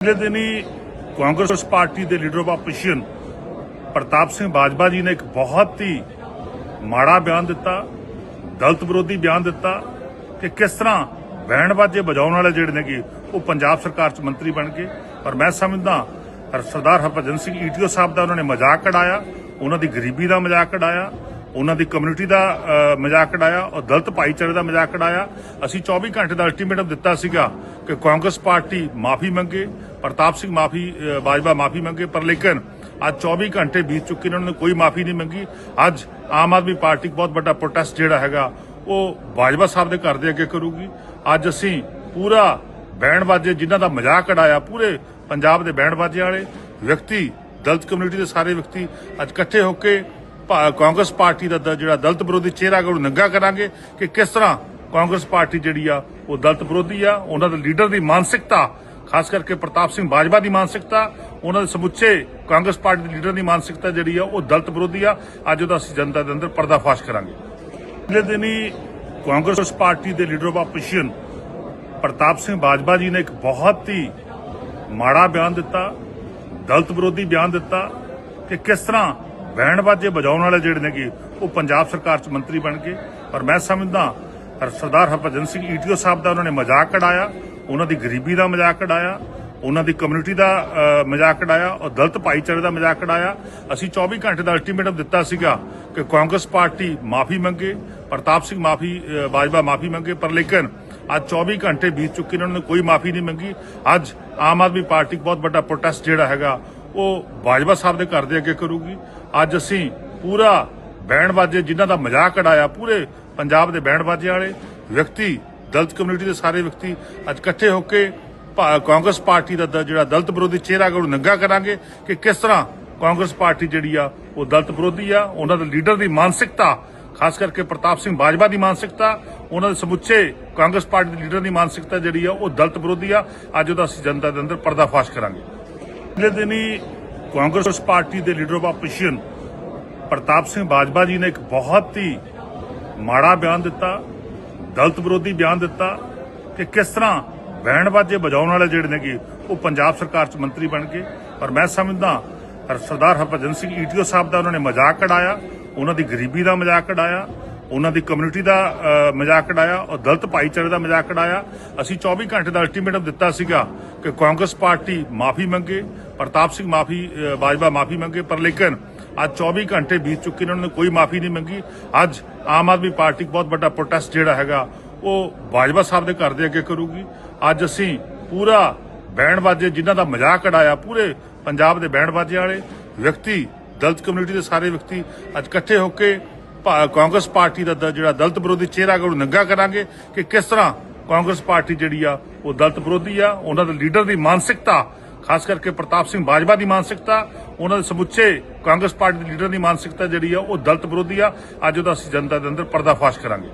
ਪਿਛਲੇ ਦਿਨੀ ਕਾਂਗਰਸ ਪਾਰਟੀ ਦੇ leader of opposition Pratap Singh Bajwa ji ਨੇ ਇੱਕ ਬਹੁਤ ਹੀ ਮਾੜਾ ਬਿਆਨ ਦਿੱਤਾ ਦਲਤ ਵਿਰੋਧੀ ਬਿਆਨ ਦਿੱਤਾ ਕਿ ਕਿਸ ਤਰ੍ਹਾਂ ਬੈਂਡ ਬਾਜੇ ਵਜਾਉਣ ਵਾਲੇ ਜਿਹੜੇ ਨੇਗੇ ਉਹ ਪੰਜਾਬ ਸਰਕਾਰ 'ਚ ਮੰਤਰੀ ਬਣ ਗਏ। ਪਰ ਮੈਂ ਸਮਝਦਾ ਸਰਦਾਰ ਹਰਭਜਨ ਸਿੰਘ ਈਟੀਓ ਸਾਹਿਬ ਦਾ ਉਹਨਾਂ ਨੇ ਮਜ਼ਾਕ ਕਢਾਇਆ ਉਹਨਾਂ ਦੀ ਗਰੀਬੀ ਦਾ ਮਜ਼ਾਕ ਕਢਾਇਆ ਉਹਨਾਂ ਦੀ ਕਮਿਊਨਿਟੀ ਦਾ ਮਜ਼ਾਕ ਕਢਾਇਆ ਔਰ ਦਲਤ ਭਾਈਚਾਰੇ ਦਾ ਮਜ਼ਾਕ ਕਢਾਇਆ ਅਸੀਂ 24 ਘੰਟੇ ਦਾ ਅਲਟੀਮੇਟਮ ਦਿੱਤਾ ਸੀਗਾ ਕਿ ਕਾਂਗਰਸ ਪਾਰਟੀ ਮਾਫੀ ਮੰਗੇ, ਪ੍ਰਤਾਪ ਸਿੰਘ ਮਾਫੀ ਬਾਜਵਾ ਮਾਫੀ ਮੰਗੇ, ਪਰ ਲੇਕਿਨ ਅੱਜ 24 ਘੰਟੇ ਬੀਤ ਚੁੱਕੇ ਨੇ, ਉਹਨਾਂ ਨੇ ਕੋਈ ਮਾਫੀ ਨਹੀਂ ਮੰਗੀ। ਅੱਜ ਆਮ ਆਦਮੀ ਪਾਰਟੀ ਬਹੁਤ ਵੱਡਾ ਪ੍ਰੋਟੈਸਟ ਜਿਹੜਾ ਹੈਗਾ, ਉਹ ਬਾਜਵਾ ਸਾਹਿਬ ਦੇ ਘਰ ਦੇ ਅੱਗੇ ਕਰੂਗੀ। ਅੱਜ ਅਸੀਂ ਪੂਰਾ ਬੈਂਡ ਬਾਜੇ ਜਿਨ੍ਹਾਂ ਦਾ ਮਜ਼ਾਕ ਕਢਾਇਆ ਪੂਰੇ ਪੰਜਾਬ ਦੇ ਬੈਂਡ ਬਾਜੇ ਵਾਲੇ, ਵਿਅਕਤੀ, ਦਲਤ ਕਮਿਊਨਿਟੀ ਦੇ ਸਾਰੇ ਵਿਅਕਤੀ ਅੱਜ ਇਕੱਠੇ ਹੋ ਕੇ ਕਾਂਗਰਸ ਪਾਰਟੀ ਦਾ ਜਿਹੜਾ ਦਲਤ ਵਿਰੋਧੀ ਚਿਹਰਾ ਨੂੰ ਨੰਗਾ ਕਰਾਂਗੇ ਕਿ ਕਿਸ ਤਰ੍ਹਾਂ ਕਾਂਗਰਸ ਪਾਰਟੀ ਜਿਹੜੀ ਆ ਉਹ ਦਲਤ ਵਿਰੋਧੀ ਆ, ਉਹਨਾਂ ਦੇ ਲੀਡਰ ਦੀ ਮਾਨਸਿਕਤਾ, ਖਾਸ ਕਰਕੇ ਪ੍ਰਤਾਪ ਸਿੰਘ ਬਾਜਵਾ ਦੀ ਮਾਨਸਿਕਤਾ, ਉਹਨਾਂ ਦੇ ਸਮੁੱਚੇ ਕਾਂਗਰਸ ਪਾਰਟੀ ਦੇ ਲੀਡਰ ਦੀ ਮਾਨਸਿਕਤਾ ਜਿਹੜੀ ਆ ਉਹ ਦਲਤ ਵਿਰੋਧੀ ਆ, ਅੱਜ ਉਹਦਾ ਅਸੀਂ ਜਨਤਾ ਦੇ ਅੰਦਰ ਪਰਦਾਫਾਸ਼ ਕਰਾਂਗੇ। ਪਿਛਲੇ ਦਿਨੀ ਕਾਂਗਰਸ ਪਾਰਟੀ ਦੇ leader of opposition Pratap Singh Bajwa ji ਨੇ ਇੱਕ ਬਹੁਤ ਹੀ ਮਾੜਾ ਬਿਆਨ ਦਿੱਤਾ, ਦਲਤ ਵਿਰੋਧੀ ਬਿਆਨ ਦਿੱਤਾ ਕਿ ਕਿਸ ਤਰ੍ਹਾਂ ਬੈਂਡ ਬਾਜੇ ਵਜਾਉਣ ਵਾਲੇ ਜਿਹੜੇ ਨੇਗੇ ਉਹ ਪੰਜਾਬ ਸਰਕਾਰ 'ਚ ਮੰਤਰੀ ਬਣ ਗਏ ਪਰ ਮੈਂ ਸਮਝਦਾ ਸਰਦਾਰ ਹਰਭਜਨ ਸਿੰਘ ਈਟੀਓ ਸਾਹਿਬ ਦਾ ਉਹਨਾਂ ਨੇ ਮਜ਼ਾਕ ਕਢਾਇਆ ਉਹਨਾਂ ਦੀ ਗਰੀਬੀ ਦਾ ਮਜ਼ਾਕ ਕਢਾਇਆ ਉਹਨਾਂ ਦੀ ਕਮਿਊਨਿਟੀ ਦਾ ਮਜ਼ਾਕ ਕਢਾਇਆ ਔਰ ਦਲਿਤ ਭਾਈਚਾਰੇ ਦਾ ਮਜ਼ਾਕ ਕਢਾਇਆ ਅਸੀਂ 24 ਘੰਟੇ ਦਾ ਅਲਟੀਮੇਟਮ ਦਿੱਤਾ ਸੀਗਾ ਕਿ ਕਾਂਗਰਸ ਪਾਰਟੀ ਮਾਫੀ ਮੰਗੇ, ਪ੍ਰਤਾਪ ਸਿੰਘ ਮਾਫੀ ਬਾਜਵਾ ਮਾਫੀ ਮੰਗੇ, ਪਰ ਲੇਕਿਨ ਅੱਜ 24 ਘੰਟੇ ਬੀਤ ਚੁੱਕੇ ਨੇ, ਉਹਨਾਂ ਨੇ ਕੋਈ ਮਾਫੀ ਨਹੀਂ ਮੰਗੀ। ਅੱਜ ਆਮ ਆਦਮੀ ਪਾਰਟੀ ਬਹੁਤ ਵੱਡਾ ਪ੍ਰੋਟੈਸਟ ਜਿਹੜਾ ਹੈਗਾ ਉਹ ਬਾਜਵਾ ਸਾਹਿਬ ਦੇ ਘਰ ਦੇ ਅੱਗੇ ਕਰੂਗੀ। ਅੱਜ ਅਸੀਂ ਪੂਰਾ ਬੈਂਡ ਬਾਜੇ ਜਿਨ੍ਹਾਂ ਦਾ ਮਜ਼ਾਕ ਉਡਾਇਆ, ਪੂਰੇ ਪੰਜਾਬ ਦੇ ਬੈਂਡ ਬਾਜੇ ਵਾਲੇ, ਵਿਅਕਤੀ, ਦਲਿਤ ਕਮਿਊਨਿਟੀ ਦੇ ਸਾਰੇ ਵਿਅਕਤੀ, ਅੱਜ ਇਕੱਠੇ ਹੋ ਕੇ ਕਾਂਗਰਸ ਪਾਰਟੀ ਦਾ ਜਿਹੜਾ ਦਲਿਤ ਵਿਰੋਧੀ ਚਿਹਰਾ ਨੂੰ ਨੰਗਾ ਕਰਾਂਗੇ ਕਿ ਕਿਸ ਤਰ੍ਹਾਂ ਕਾਂਗਰਸ ਪਾਰਟੀ ਜਿਹੜੀ ਆ, ਉਹ ਦਲਿਤ ਵਿਰੋਧੀ ਆ, ਉਹਨਾਂ ਦੇ ਲੀਡਰ ਦੀ ਮਾਨਸਿਕਤਾ, ਖਾਸ ਕਰਕੇ ਪ੍ਰਤਾਪ ਸਿੰਘ ਬਾਜਵਾ ਦੀ ਮਾਨਸਿਕਤਾ, ਉਹਨਾਂ ਦੇ ਸਮੁੱਚੇ ਕਾਂਗਰਸ ਪਾਰਟੀ ਦੇ ਲੀਡਰ ਦੀ ਮਾਨਸਿਕਤਾ ਜਿਹੜੀ ਆ, ਉਹ ਦਲਿਤ ਵਿਰੋਧੀ ਆ, ਅੱਜ ਉਹਦਾ ਅਸੀਂ ਜਨਤਾ ਦੇ ਅੰਦਰ ਪਰਦਾਫਾਸ਼ ਕਰਾਂਗੇ। ਪਿਛਲੇ ਦਿਨੀ ਕਾਂਗਰਸ ਪਾਰਟੀ ਦੇ leader of opposition Pratap Singh Bajwa ji ਨੇ ਇੱਕ ਬਹੁਤ ਹੀ ਮਾੜਾ ਬਿਆਨ ਦਿੱਤਾ, ਦਲਤ ਵਿਰੋਧੀ ਬਿਆਨ ਦਿੱਤਾ ਕਿ ਕਿਸ ਤਰ੍ਹਾਂ ਬੈਂਡ ਬਾਜੇ ਵਜਾਉਣ ਵਾਲੇ ਜਿਹੜੇ ਨੇਗੇ, ਉਹ ਪੰਜਾਬ ਸਰਕਾਰ 'ਚ ਮੰਤਰੀ ਬਣ ਗਏ ਔਰ ਮੈਂ ਸਮਝਦਾ ਸਰਦਾਰ ਹਰਭਜਨ ਸਿੰਘ ਈਟੀਓ ਸਾਹਿਬ ਦਾ ਉਹਨਾਂ ਨੇ ਮਜ਼ਾਕ ਕਢਾਇਆ ਉਹਨਾਂ ਦੀ ਗਰੀਬੀ ਦਾ ਮਜ਼ਾਕ ਕਢਾਇਆ ਉਹਨਾਂ ਦੀ ਕਮਿਊਨਿਟੀ ਦਾ ਮਜ਼ਾਕ ਕਢਾਇਆ ਔਰ ਦਲਤ ਭਾਈਚਾਰੇ ਦਾ ਮਜ਼ਾਕ ਕਢਾਇਆ ਅਸੀਂ 24 ਘੰਟੇ ਦਾ ਅਲਟੀਮੇਟਮ ਦਿੱਤਾ ਸੀਗਾ ਕਿ ਕਾਂਗਰਸ ਪਾਰਟੀ ਮਾਫੀ ਮੰਗੇ, ਪ੍ਰਤਾਪ ਸਿੰਘ ਮਾਫੀ ਬਾਜਵਾ ਮਾਫੀ ਮੰਗੇ, ਪਰ ਲੇਕਿਨ ਅੱਜ 24 ਘੰਟੇ ਬੀਤ ਚੁੱਕੇ ਨੇ, ਉਹਨਾਂ ਨੇ ਕੋਈ ਮਾਫੀ ਨਹੀਂ ਮੰਗੀ। ਅੱਜ ਆਮ ਆਦਮੀ ਪਾਰਟੀ ਬਹੁਤ ਵੱਡਾ ਪ੍ਰੋਟੈਸਟ ਜਿਹੜਾ ਹੈਗਾ, ਉਹ ਬਾਜਵਾ ਸਾਹਿਬ ਦੇ ਘਰ ਦੇ ਅੱਗੇ ਕਰੂਗੀ। ਅੱਜ ਅਸੀਂ ਪੂਰਾ ਬੈਂਡਬਾਜੇ ਜਿਨ੍ਹਾਂ ਦਾ ਮਜ਼ਾਕ ਕਢਾਇਆ ਪੂਰੇ ਪੰਜਾਬ ਦੇ ਬੈਂਡਬਾਜੇ ਵਾਲੇ, ਵਿਅਕਤੀ, ਦਲਤ ਕਮਿਊਨਿਟੀ ਦੇ ਸਾਰੇ ਵਿਅਕਤੀ ਅੱਜ ਇਕੱਠੇ ਹੋ ਕੇ ਕਾਂਗਰਸ ਪਾਰਟੀ ਦਾ ਜਿਹੜਾ ਦਲਤ ਵਿਰੋਧੀ ਚਿਹਰਾ ਨੂੰ ਨੰਗਾ ਕਰਾਂਗੇ ਕਿ ਕਿਸ ਤਰ੍ਹਾਂ ਕਾਂਗਰਸ ਪਾਰਟੀ ਜਿਹੜੀ ਆ ਉਹ ਦਲਤ ਵਿਰੋਧੀ ਆ, ਉਹਨਾਂ ਦੇ ਲੀਡਰ ਦੀ ਮਾਨਸਿਕਤਾ, ਖਾਸ ਕਰਕੇ ਪ੍ਰਤਾਪ ਸਿੰਘ ਬਾਜਵਾ ਦੀ ਮਾਨਸਿਕਤਾ, ਉਹਨਾਂ ਦੇ ਸਮੁੱਚੇ ਕਾਂਗਰਸ ਪਾਰਟੀ ਦੇ ਲੀਡਰ ਦੀ ਮਾਨਸਿਕਤਾ ਜਿਹੜੀ ਆ ਉਹ ਦਲਤ ਵਿਰੋਧੀ ਆ, ਅੱਜ ਉਹਦਾ ਅਸੀਂ ਜਨਤਾ ਦੇ ਅੰਦਰ ਪਰਦਾਫਾਸ਼ ਕਰਾਂਗੇ।